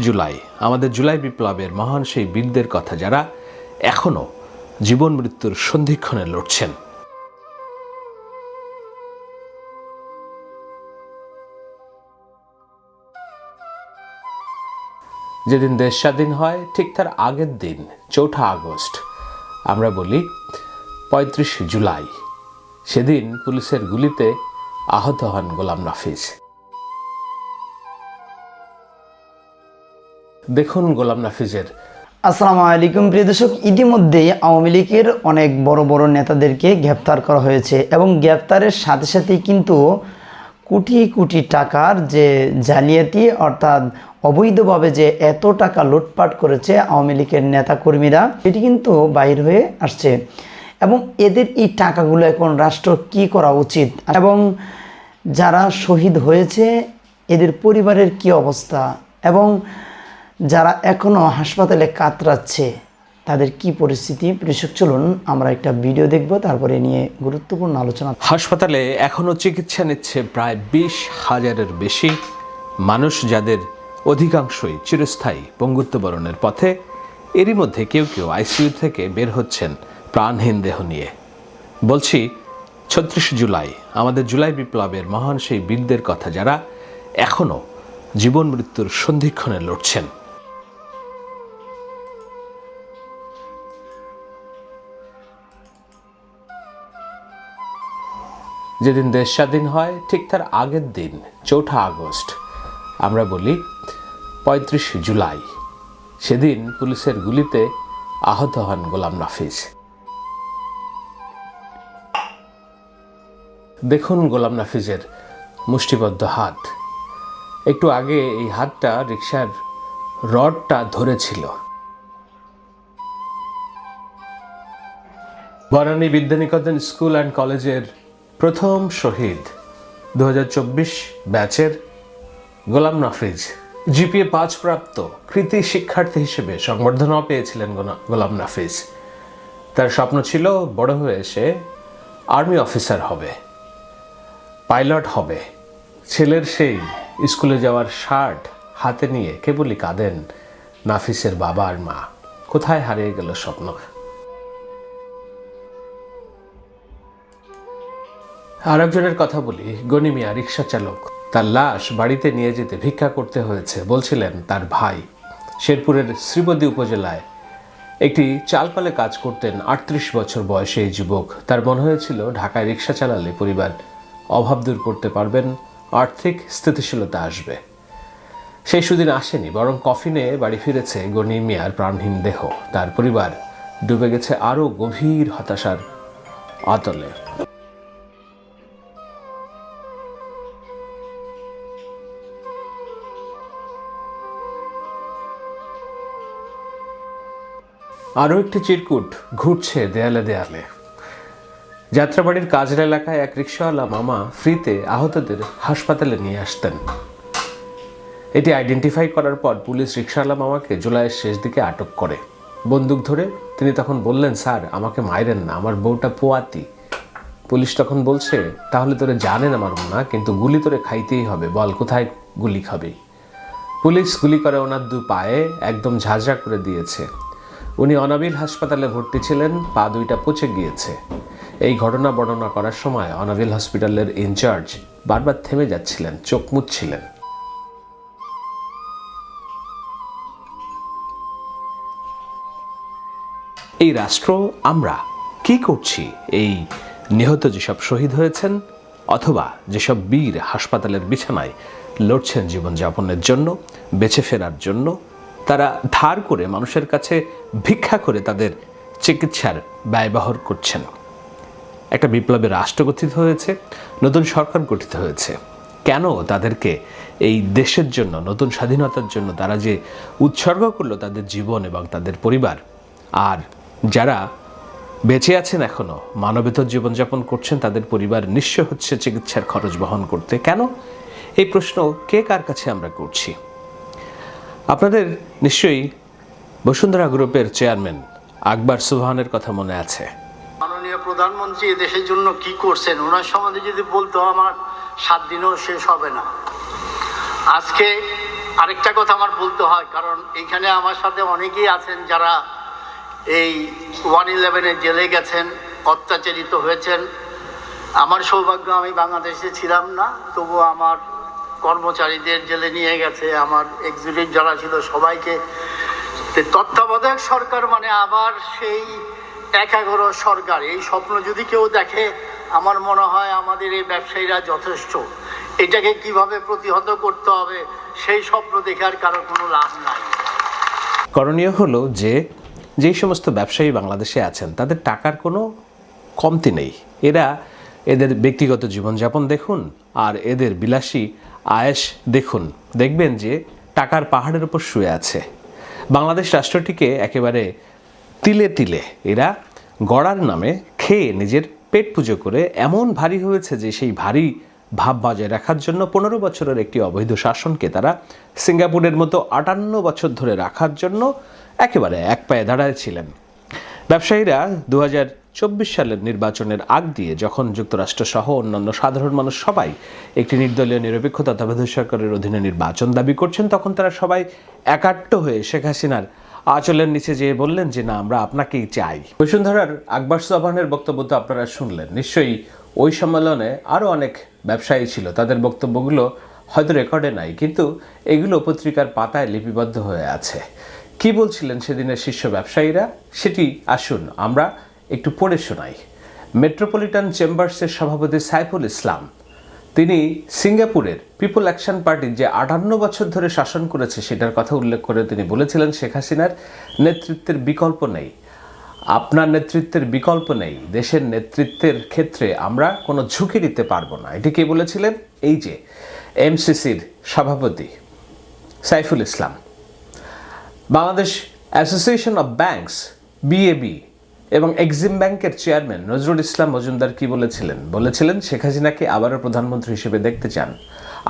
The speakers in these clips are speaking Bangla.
জুলাই। আমাদের জুলাই বিপ্লবের মহান সেই বীরদের কথা যারা এখনও জীবন মৃত্যুর সন্ধিক্ষণে লড়ছেন। যেদিন দেশ স্বাধীন হয়, ঠিক তার আগের দিন, চৌঠা আগস্ট, আমরা বলি পঁয়ত্রিশ জুলাই। সেদিন পুলিশের গুলিতে আহত হন গোলাম নাফিজ দেখুন গোলাম নাফিজের। আসসালামু আলাইকুম, প্রিয় দর্শক। ইতিমধ্যেই আওয়ামী লীগের অনেক বড় বড় নেতাদেরকে গ্রেপ্তার করা হয়েছে এবং গ্রেপ্তারের সাথে সাথেই কিন্তু কোটি কোটি টাকার যে জালিয়াতি, অর্থাৎ অবৈধভাবে যে এত টাকা লুটপাট করেছে আওয়ামী লীগের নেতাকর্মীরা এটি কিন্তু বাইর হয়ে আসছে। এবং এদের এই টাকাগুলো এখন রাষ্ট্র কি করা উচিত? এবং যারা শহীদ হয়েছে, এদের পরিবারের কি অবস্থা? এবং যারা এখনও হাসপাতালে কাতরাচ্ছে, তাদের কি পরিস্থিতি? কৃষক চলুন আমরা একটা ভিডিও দেখব, তারপরে নিয়ে গুরুত্বপূর্ণ আলোচনা। হাসপাতালে এখনও চিকিৎসা নিচ্ছে প্রায় বিশ হাজারের বেশি মানুষ যাদের অধিকাংশই চিরস্থায়ী পঙ্গুত্ববরণের পথে। এরই মধ্যে কেউ কেউ আইসিইউ থেকে বের হচ্ছেন প্রাণহীন দেহ নিয়ে। বলছি, ছত্রিশ জুলাই, আমাদের জুলাই বিপ্লবের মহান সেই বীরদের কথা যারা এখনও জীবন মৃত্যুর সন্ধিক্ষণে লড়ছেন। যেদিন দেশ স্বাধীন হয়, ঠিক তার আগের দিন, চৌঠা আগস্ট, আমরা বলি পঁয়ত্রিশ জুলাই। সেদিন পুলিশের গুলিতে আহত হন গোলাম নাফিজ দেখুন গোলাম নাফিজের মুষ্টিবদ্ধ হাত। একটু আগে এই হাতটা রিক্সার রডটা ধরেছিল। বনানী বিদ্যানিকেতন স্কুল অ্যান্ড কলেজের প্রথম শহীদ দু ব্যাচের গোলাম নাফিজ। জিপিএ পাঁচ প্রাপ্ত কৃতি শিক্ষার্থী হিসেবে সংবর্ধনাও পেয়েছিলেন গোলাম নাফিজ। তার স্বপ্ন ছিল বড় হয়ে সে আর্মি অফিসার হবে, পাইলট হবে। ছেলের সেই স্কুলে যাওয়ার শার্ট হাতে নিয়ে কেবলই কাঁদেন নাফিসের বাবা আর মা। কোথায় হারিয়ে গেল স্বপ্ন? আরেকজনের কথা বলি, গনি মিয়া রিক্সা চালক। তার লাশ বাড়িতে নিয়ে যেতে ভিক্ষা করতে হয়েছে, বলছিলেন তার ভাই। শেরপুরের শ্রীবদী উপজেলায় একটি চালপালে কাজ করতেন আটত্রিশ বছর বয়সে এই যুবক। তার মনে হয়েছিল, ঢাকায় রিক্সা চালালে পরিবার অভাব দূর করতে পারবেন, আর্থিক স্থিতিশীলতা আসবে। সেই সুদিন আসেনি, বরং কফিনে বাড়ি ফিরেছে গনি মিয়ার প্রাণহীন দেহ। তার পরিবার ডুবে গেছে আরও গভীর হতাশার অতলে আরও একটি চিরকুট ঘুরছে দেয়ালে দেয়ালে। যাত্রাবাড়ির কাজের এলাকায় এক রিক্সাওয়ালা মামা ফ্রিতে আহতদের হাসপাতালে নিয়ে আসতেন। এটি আইডেন্টিফাই করার পর পুলিশ রিক্সাওয়ালা মামাকে জুলাইয়ের শেষ দিকে আটক করে। বন্দুক ধরে তিনি তখন বললেন, স্যার, আমাকে মাইরেন না, আমার বউটা পোয়াতি। পুলিশ তখন বলছে, তাহলে তোরে জানেন আমার না কিন্তু গুলি তোরে খাইতেই হবে, বল কোথায় গুলি খাবে? পুলিশ গুলি করে ওনার দু পায়ে একদম ঝাঁঝরা করে দিয়েছে। উনি অনাবিল হাসপাতালে ভর্তি ছিলেন, পা দুইটা পচে গিয়েছে। এই ঘটনা বর্ণনা করার সময় অনাবিল হসপিটালের ইনচার্জ বারবার থেমে যাচ্ছিলেন, চোখ মুচ্ছিলেন এই রাষ্ট্র, আমরা কি করছি? এই নিহত যেসব শহীদ হয়েছেন, অথবা যেসব বীর হাসপাতালের বিছানায় লড়ছেন জীবনযাপনের জন্য, বেঁচে ফেরার জন্য তারা ধার করে মানুষের কাছে ভিক্ষা করে তাদের চিকিৎসার ব্যয়বহর করছেন। একটা বিপ্লবের রাষ্ট্র গঠিত হয়েছে, নতুন সরকার গঠিত হয়েছে। কেন তাদেরকে এই দেশের জন্য, নতুন স্বাধীনতার জন্য তারা যে উৎসর্গ করল তাদের জীবন এবং তাদের পরিবার, আর যারা বেঁচে আছেন এখনও মানবেতর জীবনযাপন করছেন, তাদের পরিবার নিঃস্ব হচ্ছে চিকিৎসার খরচ বহন করতে। কেন? এই প্রশ্ন কে কার কাছে আমরা করছি? আপনাদের নিশ্চয়ই বসুন্ধরা গ্রুপের চেয়ারম্যান আকবর সুবহানের কথা মনে আছে। মাননীয় প্রধানমন্ত্রী দেশের জন্য কি করছেন? ওনার সম্বন্ধে যদি বলতো আমার সাত দিনও শেষ হবে না। আজকে আরেকটা কথা আমার বলতে হয়, কারণ এইখানে আমার সাথে অনেকেই আছেন যারা এই ওয়ান ইলেভেনে জেলে গেছেন, অত্যাচারিত হয়েছেন। আমার সৌভাগ্য, আমি বাংলাদেশে ছিলাম না তবু আমার কর্মচারীদের জেলে নিয়ে গেছে, আমার এক্সিকিউটিভ যারা ছিল সবাইকে। তত্ত্বাবধায়ক সরকার মানে আবার সেই এক এগারো সরকার। এই স্বপ্ন যদি কেউ দেখে, আমার মনে হয় আমাদের এই ব্যবসায়ীরা যথেষ্ট। এটাকে কীভাবে প্রতিহত করতে হবে, সেই স্বপ্ন দেখে আর কারও কোনো লাভ নাই। করণীয় হলো যে, যেই সমস্ত ব্যবসায়ী বাংলাদেশে আছেন, তাদের টাকার কোনো কমতি নেই। এরা এদের ব্যক্তিগত জীবনযাপন দেখুন আর এদের বিলাসী আয়েস দেখুন। দেখবেন যে টাকার পাহাড়ের উপর শুয়ে আছে। বাংলাদেশ রাষ্ট্রটিকে একেবারে তিলে তিলে এরা গড়ার নামে খেয়ে নিজের পেট পুজো করে এমন ভারী হয়েছে যে সেই ভারী ভাব বজায় রাখার জন্য পনেরো বছরের একটি অবৈধ শাসনকে তারা সিঙ্গাপুরের মতো আটান্ন বছর ধরে রাখার জন্য একেবারে এক পায়ে দাঁড়ায় ছিলেন। ব্যবসায়ীরা দু হাজার চব্বিশ সালের নির্বাচনের আগ দিয়ে যখন যুক্তরাষ্ট্র সহ অন্যান্য সাধারণ মানুষ সবাই একটি নির্দলীয় নিরপেক্ষ তত্ত্বাবধায়ক সরকারের অধীনে নির্বাচন দাবি করছেন, তখন তারা সবাই একাট্ট হয়ে শেখ হাসিনার আচলের নিচে যেয়ে বললেন যে, না, আমরা আপনাকেই চাই। বসুন্ধরার আকবর সোহানের বক্তব্য তো আপনারা শুনলেন। নিশ্চয়ই ওই সম্মেলনে আরও অনেক ব্যবসায়ী ছিল। তাদের বক্তব্যগুলো হয়তো রেকর্ডে নাই, কিন্তু এগুলো পত্রিকার পাতায় লিপিবদ্ধ হয়ে আছে। কি বলছিলেন সেদিনের শীর্ষ ব্যবসায়ীরা? সেটি আসুন, আমরা একটু পড়ে শোনাই। মেট্রোপলিটন চেম্বার্সের সভাপতি সাইফুল ইসলাম, তিনি সিঙ্গাপুরের পিপল অ্যাকশন পার্টি যে আটান্ন বছর ধরে শাসন করেছে সেটার কথা উল্লেখ করে তিনি বলেছিলেন, শেখ হাসিনার নেতৃত্বের বিকল্প নেই। আপনার নেতৃত্বের বিকল্প নেই। দেশের নেতৃত্বের ক্ষেত্রে আমরা কোনো ঝুঁকি নিতে পারব না। এটি কে বলেছিলেন? এই যে, এমসিসির সভাপতি Saiful Islam. Bangladesh association of banks, BAB এবং এক্সিম ব্যাংকের চেয়ারম্যান নজরুল ইসলাম মজুমদার কি বলেছিলেন? বলেছিলেন, শেখ হাসিনাকে আবারও প্রধানমন্ত্রী হিসেবে দেখতে চান।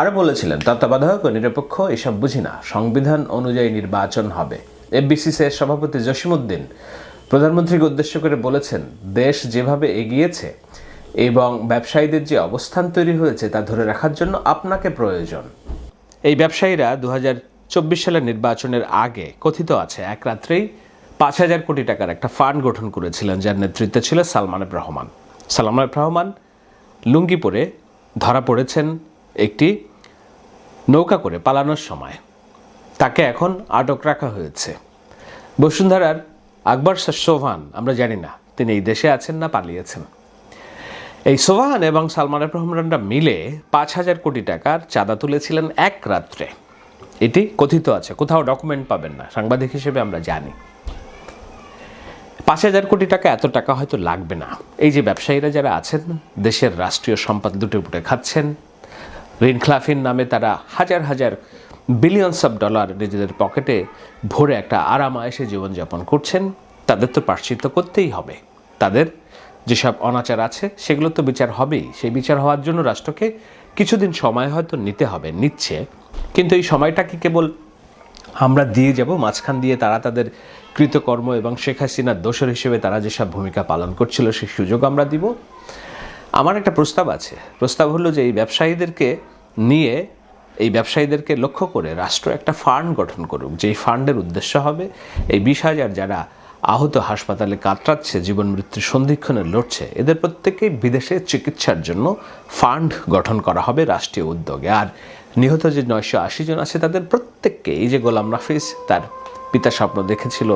আরও বলেছিলেন, তত্ত্বাবধায়ক ও নিরপেক্ষ, এসব বুঝি না। সংবিধান অনুযায়ী নির্বাচন হবে। এফবিসিসিআই সভাপতি জসিমউদ্দিন প্রধানমন্ত্রীকে উদ্দেশ্য করে বলেছেন, দেশ যেভাবে এগিয়েছে এবং ব্যবসায়ীদের যে অবস্থান তৈরি হয়েছে তা ধরে রাখার জন্য আপনাকে প্রয়োজন। এই ব্যবসায়ীরা দু চব্বিশ সালের নির্বাচনের আগে কথিত আছে, এক রাত্রেই পাঁচ হাজার কোটি টাকার একটা ফান্ড গঠন করেছিলেন, যার নেতৃত্বে ছিল সালমান রহমান। সালমান রহমান লুঙ্গি পরে ধরা পড়েছেন একটি নৌকা করে পালানোর সময়। তাকে এখন আটক রাখা হয়েছে। বসুন্ধরার আকবর সোভান, আমরা জানি না, তিনি এই দেশে আছেন না, পালিয়েছেন। এই সোভান এবং সালমান রহমানরা মিলে পাঁচ হাজার কোটি টাকার চাঁদা তুলেছিলেন এক রাত্রে। এটি কথিত আছে, কোথাও ডকুমেন্ট পাবেন না, সাংবাদিক হিসেবে আমরা জানি। পাঁচ হাজার কোটি টাকা, এত টাকা হয়তো লাগবে না। এই যে ব্যবসায়ীরা যারা আছেন, দেশের রাষ্ট্রীয় সম্পদ দুটো পুটে খাচ্ছেন ঋণ খেলাফির নামে তারা হাজার হাজার বিলিয়নস অফ ডলার নিজেদের পকেটে ভরে একটা আরাম আয়েসে জীবনযাপন করছেন, তাদের তো প্রাশ্চিত্য করতেই হবে। তাদের যেসব অনাচার আছে, সেগুলো তো বিচার হবেই। সেই বিচার হওয়ার জন্য রাষ্ট্রকে কিছুদিন সময় হয়তো নিতে হবে, নিচ্ছে। কিন্তু এই সময়টা কি কেবল আমরা দিয়ে যাব, মাঝখান দিয়ে তারা তাদের কৃতকর্ম এবং শেখ হাসিনার দোষর হিসেবে তারা যেসব ভূমিকা পালন করছিল সেই সুযোগ আমরা দিব। আমার একটা প্রস্তাব আছে। প্রস্তাব হলো যে এই ব্যবসায়ীদেরকে নিয়ে, এই ব্যবসায়ীদেরকে লক্ষ্য করে রাষ্ট্র একটা ফান্ড গঠন করুক। যেই ফান্ডের উদ্দেশ্য হবে, এই বিশ হাজার যারা আহত হাসপাতালে কাতরাচ্ছে, জীবন মৃত্যুর সন্ধিক্ষণে লড়ছে, এদের প্রত্যেকেই বিদেশে চিকিৎসার জন্য ফান্ড গঠন করা হবে রাষ্ট্রীয় উদ্যোগে। আর নিহত যে নয়শো আশি জন আছে, তাদের প্রত্যেককে, এই যে গোলাম রাফিজ তার পিতা স্বপ্ন দেখেছিল,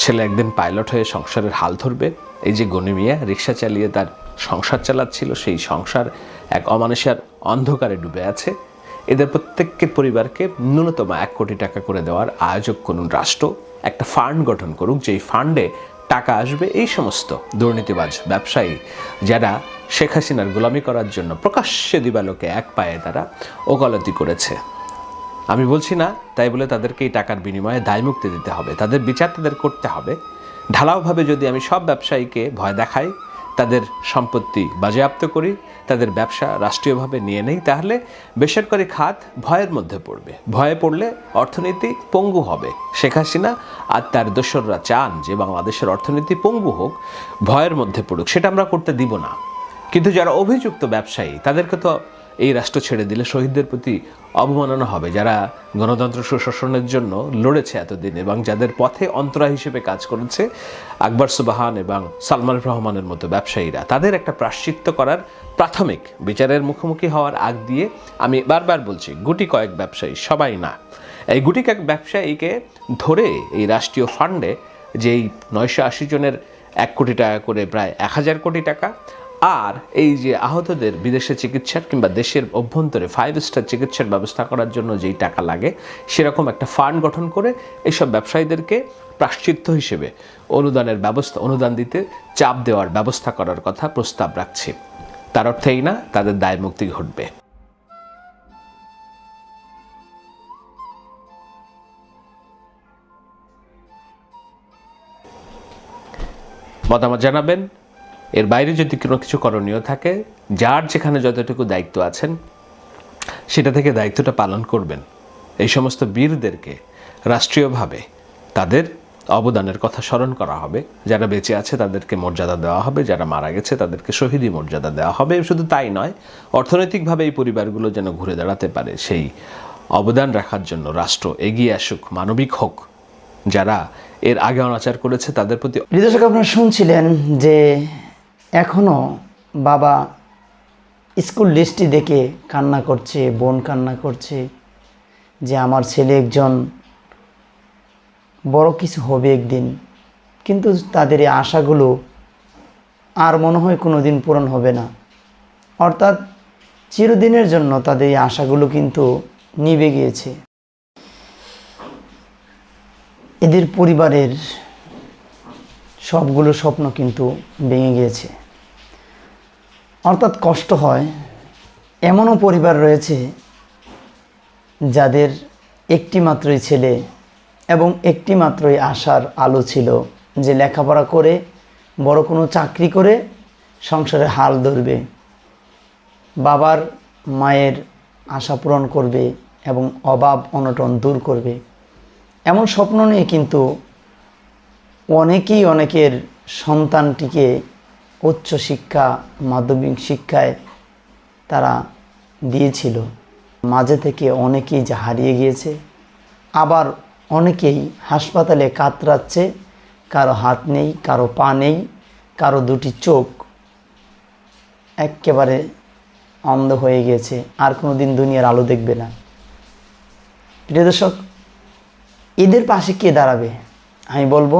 ছেলে একদিন পাইলট হয়ে সংসারের হাল ধরবে। এই যে গনি মিয়া রিক্সা চালিয়ে তার সংসার চালাচ্ছিল, সেই সংসার এক অমানুষের অন্ধকারে ডুবে আছে। এদের প্রত্যেকের পরিবারকে ন্যূনতম এক কোটি টাকা করে দেওয়ার আয়োজক করুন রাষ্ট্র, একটা ফান্ড গঠন করুক, যেই ফান্ডে টাকা আসবে, এই সমস্ত দুর্নীতিবাজ ব্যবসায়ী যারা শেখ হাসিনার গোলামি করার জন্য প্রকাশ্যে দিবালোকে এক পায়ে তারা ওকালতি করেছে। আমি বলছি না, তাই বলে তাদেরকে এই টাকার বিনিময়ে দায়মুক্তি দিতে হবে। তাদের বিচার তাদের করতে হবে। ঢালাওভাবে যদি আমি সব ব্যবসায়ীকে ভয় দেখাই, তাদের সম্পত্তি বাজেয়াপ্ত করি, তাদের ব্যবসা রাষ্ট্রীয়ভাবে নিয়ে নেই, তাহলে বেসরকারি খাত ভয়ের মধ্যে পড়বে। ভয়ে পড়লে অর্থনীতি পঙ্গু হবে। শেখ হাসিনা আর তার দোসররা চান যে বাংলাদেশের অর্থনীতি পঙ্গু হোক, ভয়ের মধ্যে পড়ুক। সেটা আমরা করতে দিব না। কিন্তু যারা অভিযুক্ত ব্যবসায়ী, তাদেরকে তো এই রাষ্ট্র ছেড়ে দিলে শহীদদের প্রতি অবমাননা হবে। যারা গণতন্ত্র সুশাসনের জন্য লড়েছে এতদিন এবং যাদের পথে অন্তরা হিসেবে কাজ করেছে, আকবর সুবাহান এবং সালমান রহমানের মতো ব্যবসায়ীরা, তাদের একটা প্রাশ্চিত্য করার প্রাথমিক বিচারের মুখোমুখি হওয়ার আগ দিয়ে আমি বারবার বলছি, গুটি কয়েক ব্যবসায়ী, সবাই না। এই গুটি কয়েক ব্যবসায়ীকে ধরে এই রাষ্ট্রীয় ফান্ডে যেই নয়শো আশি জনের এক কোটি টাকা করে, প্রায় এক হাজার কোটি টাকা আর এই যে আহতদের বিদেশে চিকিৎসার কিংবা দেশের অভ্যন্তরে ফাইভ স্টার চিকিৎসার ব্যবস্থা করার জন্য যেই টাকা লাগে, সেরকম একটা ফান্ড গঠন করে এইসব ব্যবসায়ীদেরকে প্রাশ্চিত্য হিসেবে অনুদানের ব্যবস্থা, অনুদান দিতে, চাপ দেওয়ার ব্যবস্থা করার কথা প্রস্তাব রাখছি। তার অর্থেই না, তাদের দায় মুক্তি ঘটবে। মতামত জানাবেন এর বাইরে যদি কোনো কিছু করণীয় থাকে, যার যেখানে যতটুকু দায়িত্ব আছেন, সেটা থেকে দায়িত্বটা পালন করবেন। এই সমস্ত বীরদেরকে রাষ্ট্রীয়ভাবে তাদের অবদানের কথা স্মরণ করা হবে। যারা বেঁচে আছে, তাদেরকে মর্যাদা দেওয়া হবে। যারা মারা গেছে, তাদেরকে শহীদি মর্যাদা দেওয়া হবে। শুধু তাই নয়, অর্থনৈতিকভাবে এই পরিবারগুলো যেন ঘুরে দাঁড়াতে পারে। সেই অবদান রাখার জন্য রাষ্ট্র এগিয়ে আসুক, মানবিক হোক। যারা এর আগে অনাচার করেছে, তাদের প্রতি দর্শক আপনারা শুনছিলেন যে এখনও বাবা স্কুল লিস্টটি দেখে কান্না করছে, বোন কান্না করছে যে আমার ছেলে একজন বড় কিছু হবে একদিন। কিন্তু তাদের এই আশাগুলো আর মনে হয় কোনো দিন পূরণ হবে না। অর্থাৎ চিরদিনের জন্য তাদের এই আশাগুলো কিন্তু নিভে গিয়েছে। এদের পরিবারের সবগুলো স্বপ্ন কিন্তু ভেঙে গিয়েছে। অর্থাৎ কষ্ট হয়, এমনও পরিবার রয়েছে যাদের একটি মাত্রই ছেলে এবং একটি মাত্রই আশার আলো ছিল যে লেখাপড়া করে, বড় কোনো চাকরি করে সংসারে হাল ধরবে, বাবার মায়ের আশা পূরণ করবে এবং অভাব অনটন দূর করবে। এমন স্বপ্ন নিয়ে কিন্তু অনেকেই অনেকের সন্তানটিকে উচ্চ শিক্ষা, মাধ্যমিক শিক্ষায় তারা দিয়েছিল। মাঝে থেকে অনেকেই যা হারিয়ে গিয়েছে, আবার অনেকেই হাসপাতালে কাতরাচ্ছে, কারও হাত নেই, কারও পা নেই, কারও দুটি চোখ একেবারে অন্ধ হয়ে গিয়েছে, আর কোনো দিন দুনিয়ার আলো দেখবে না। প্রিয় দর্শক এদের পাশে কে দাঁড়াবে? আমি বলব